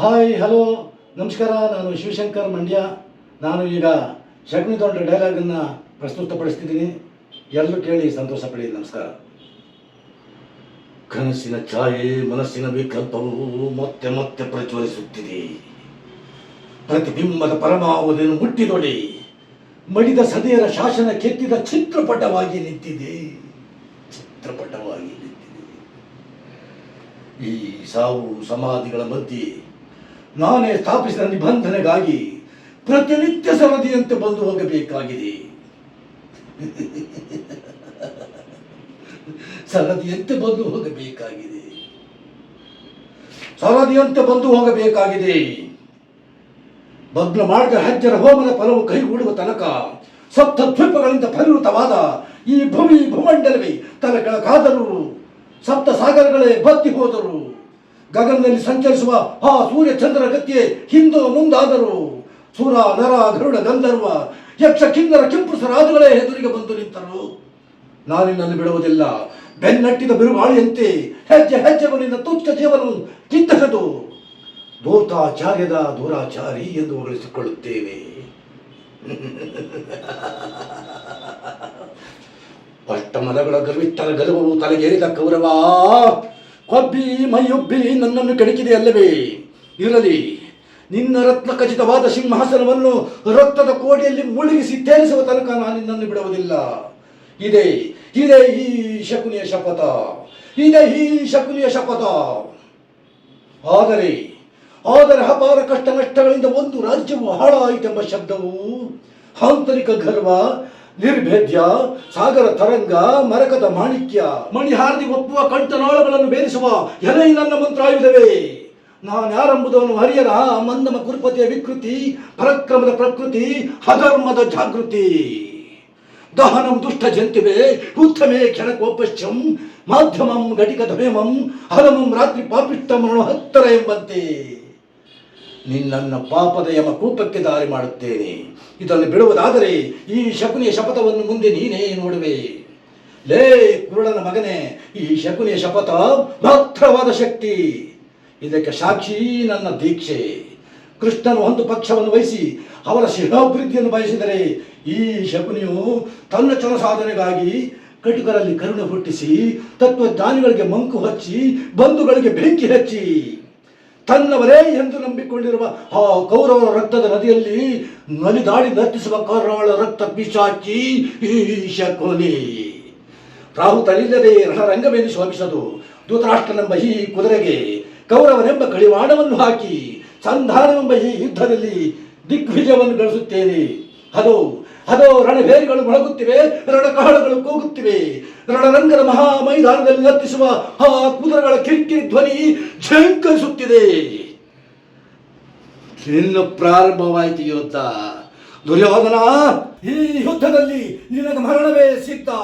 Hi hello ನಮಸ್ಕಾರ, ನಾನು ಶಿವಶಂಕರ್ ಮಂಡ್ಯ. ನಾನು ಈಗ ಶಕುನಿ ದೊಡ್ಡ ಡೈಲಾಗನ್ನು ಪ್ರಸ್ತುತಪಡಿಸ್ತಿದ್ದೀನಿ. ಎಲ್ಲರೂ ಕೇಳಿ ಸಂತೋಷ ಪಡಿ, ನಮಸ್ಕಾರ. ಕನಸಿನ ಛಾಯೆ, ಮನಸ್ಸಿನ ವಿಕಲ್ಪವು ಮತ್ತೆ ಮತ್ತೆ ಪ್ರಜ್ವಲಿಸುತ್ತಿದೆ. ಪ್ರತಿಬಿಂಬದ ಪರಮಾವಧಿಯನ್ನು ಮುಟ್ಟಿದೊಡಿ, ಮಡಿದ ಸದೆಯರ ಶಾಸನ ಕೆತ್ತಿದ ಚಿತ್ರಪಟವಾಗಿ ನಿಂತಿದೆ. ಚಿತ್ರಪಟವಾಗಿ ನಿಂತಿದೆ. ಈ ಸಾವು ಸಮಾಧಿಗಳ ಮಧ್ಯೆ ನಾನೇ ಸ್ಥಾಪಿಸಿದ ನಿಬಂಧನೆಗಾಗಿ ಪ್ರತಿನಿತ್ಯ ಸರದಿಯಂತೆ ಬಂದು ಹೋಗಬೇಕಾಗಿದೆ. ಸರದಿಯಂತೆ ಬಂದು ಹೋಗಬೇಕಾಗಿದೆ. ಸರದಿಯಂತೆ ಬಂದು ಹೋಗಬೇಕಾಗಿದೆ. ಭಗ್ನ ಮಾಡಿದ ಹೆಜ್ಜರ ಹೋಮದ ಫಲವು ಕೈಗೂಡುವ ತನಕ ಸಪ್ತ ದ್ವೀಪಗಳಿಂದ ಪರಿವೃತವಾದ ಈ ಭೂಮಿ ಭೂಮಂಡಲವೇ ತಲೆ ಕೆಳಕಾದರೂ ಸಪ್ತ ಸಾಗರಗಳೇ ಬತ್ತಿ ಹೋದರು ಗಗನದಲ್ಲಿ ಸಂಚರಿಸುವ ಆ ಸೂರ್ಯ ಚಂದ್ರ ಗತಿಯೇ ಹಿಂದು ಮುಂದಾದರು ಸುರ ನರ ಗರುಡ ಗಂಧರ್ವ, ಯಕ್ಷ ಕಿನ್ನರ ಕೆಂಪುಸರಾದುಗಳೇ ಎದುರಿಗೆ ಬಂದು ನಿಂತರು. ನಾನಿನಲ್ಲಿ ಬಿಡುವುದಿಲ್ಲ. ಬೆನ್ನಟ್ಟಿದ ಬಿರುಗಾಳಿಯಂತೆ ಹೆಜ್ಜೆ ಹೆಜ್ಜೆಗೂ ನಿನ್ನ ತುಚ್ಛ ಜೀವನ ಕಿತ್ತಕದು ದೂತಾಚಾರ್ಯದ ದೂರಾಚಾರಿ ಎಂದು ಹೊಗಳಿಸಿಕೊಳ್ಳುತ್ತೇನೆ ಅಷ್ಟಮಲಗಳ ಗರ್ವಿಟ್ಟರ ಗರ್ವವು ತಲೆಗೇರಿದ ಕೌರವ ಕೊಬ್ಬಿ ಮೈಯೊಬ್ಬಿ ನನ್ನನ್ನು ಕೆಡಕಿದೆ ಅಲ್ಲವೇ? ಇರಲಿ, ನಿನ್ನ ರತ್ನ ಖಚಿತವಾದ ಸಿಂಹಾಸನವನ್ನು ರಕ್ತದ ಕೋಡಿಯಲ್ಲಿ ಮುಳುಗಿಸಿ ತೇಲಿಸುವ ತನಕ ನಾನು ನಿನ್ನನ್ನು ಬಿಡುವುದಿಲ್ಲ. ಇದೆ ಇದೆ ಈ ಶಕುನಿಯ ಶಪಥ, ಇದೆ ಈ ಶಕುನಿಯ ಶಪಥ. ಆದರೆ ಆದರೆ ಅಪಾರ ಕಷ್ಟ ನಷ್ಟಗಳಿಂದ ಒಂದು ರಾಜ್ಯವು ಹಾಳಾಯಿತೆಂಬ ಶಬ್ದವು ಆಂತರಿಕ ಗರ್ವ ನಿರ್ಭೇದ್ಯ, ಸಾಗರ ತರಂಗ, ಮರಕದ ಮಾಣಿಕ್ಯ. ಮಣಿಹಾರದಿ ಒಪ್ಪುವ ಕಂಠನಾಳಗಳನ್ನು ಬೇರಿಸುವ ಎಲೈ ನನ್ನ ಮಂತ್ರಾಯುಧವೇ. ನಾನು ಯಾರೆಂಬುದನ್ನು ಹರಿಯರ ಮಂದಮ ಕುರುಪತಿಯ ವಿಕೃತಿ, ಪರಕ್ರಮದ ಪ್ರಕೃತಿ, ಅಧರ್ಮದ ಜಾಗೃತಿ. ದಹನಂ ದುಷ್ಟ ಜಂತಿವೆ, ಉತ್ತಮೇ ಕ್ಷಣಕೋಪಶ್ಚಂ ಮಾಧ್ಯಮಂ ಘಟಿಕ ಧಮೇಮಂ ಹಲಮಂ ರಾತ್ರಿ ಪಾಪಿಷ್ಟಮನು ಹತ್ತರ ಎಂಬಂತೆ. ನಿನ್ನನ್ನ ಪಾಪದ ಯಮ ಕೂಪಕ್ಕೆ ದಾರಿ ಮಾಡುತ್ತೇನೆ. ಇದನ್ನು ಬಿಡುವುದಾದರೆ ಈ ಶಕುನಿಯ ಶಪಥವನ್ನು ಮುಂದೆ ನೀನೇ ನೋಡುವೆ. ಲೇ ಕುರುಡನ ಮಗನೇ, ಈ ಶಕುನಿಯ ಶಪಥ ಮಾತ್ರವಾದ ಶಕ್ತಿ. ಇದಕ್ಕೆ ಸಾಕ್ಷಿ ನನ್ನ ದೀಕ್ಷೆ. ಕೃಷ್ಣನು ಒಂದು ಪಕ್ಷವನ್ನು ವಹಿಸಿ ಅವರ ಶಿರಾಭಿವೃದ್ಧಿಯನ್ನು ಬಯಸಿದರೆ ಈ ಶಕುನಿಯು ತನ್ನ ಚಲ ಸಾಧನೆಗಾಗಿ ಕಟುಕರಲ್ಲಿ ಕರುಣೆ ಹುಟ್ಟಿಸಿ, ತತ್ವಜ್ಞಾನಿಗಳಿಗೆ ಮಂಕು ಹಚ್ಚಿ, ಬಂಧುಗಳಿಗೆ ಬೆಂಕಿ ಹಚ್ಚಿ ತನ್ನವರೇ ಎಂದು ನಂಬಿಕೊಂಡಿರುವ ಆ ಕೌರವರ ರಕ್ತದ ನದಿಯಲ್ಲಿ ನಲಿದಾಡಿ ನರ್ತಿಸುವ ಕೌರವಳ ರಕ್ತ ಪಿಶಾಚಿ ಶಕುನಿ. ರಾಹು ತಳಿಲ್ಲದೆ ರಣರಂಗವೆಂದು ಶೋಭಿಸದು. ಧೂತರಾಷ್ಟ್ರನೆಂಬ ಈ ಕುದುರೆಗೆ ಕೌರವನೆಂಬ ಕಡಿವಾಣವನ್ನು ಹಾಕಿ ಸಂಧಾನವೆಂಬ ಈ ಯುದ್ಧದಲ್ಲಿ ದಿಗ್ವಿಜಯವನ್ನು ಗಳಿಸುತ್ತೇನೆ. ಅದು ಅದು ರಣಭೇರಿಗಳು ಮೊಳಗುತ್ತಿವೆ ರಣಕಾಳುಗಳು ಕೂಗುತ್ತಿವೆ. ರಣರಂಗದ ಮಹಾ ಮೈದಾನದಲ್ಲಿ ನರ್ತಿಸುವ ಆ ಕುದುರೆಗಳ ಕಿರಿಕಿರಿ ಧ್ವನಿ ಝಂಕರಿಸುತ್ತಿದೆ ಇನ್ನು ಪ್ರಾರಂಭವಾಯಿತು ಯುದ್ಧ ದುರ್ಯೋಧನ ಈ ಯುದ್ಧದಲ್ಲಿ ನಿನಗೆ ಮರಣವೇ ಸಿಗ್ತಾ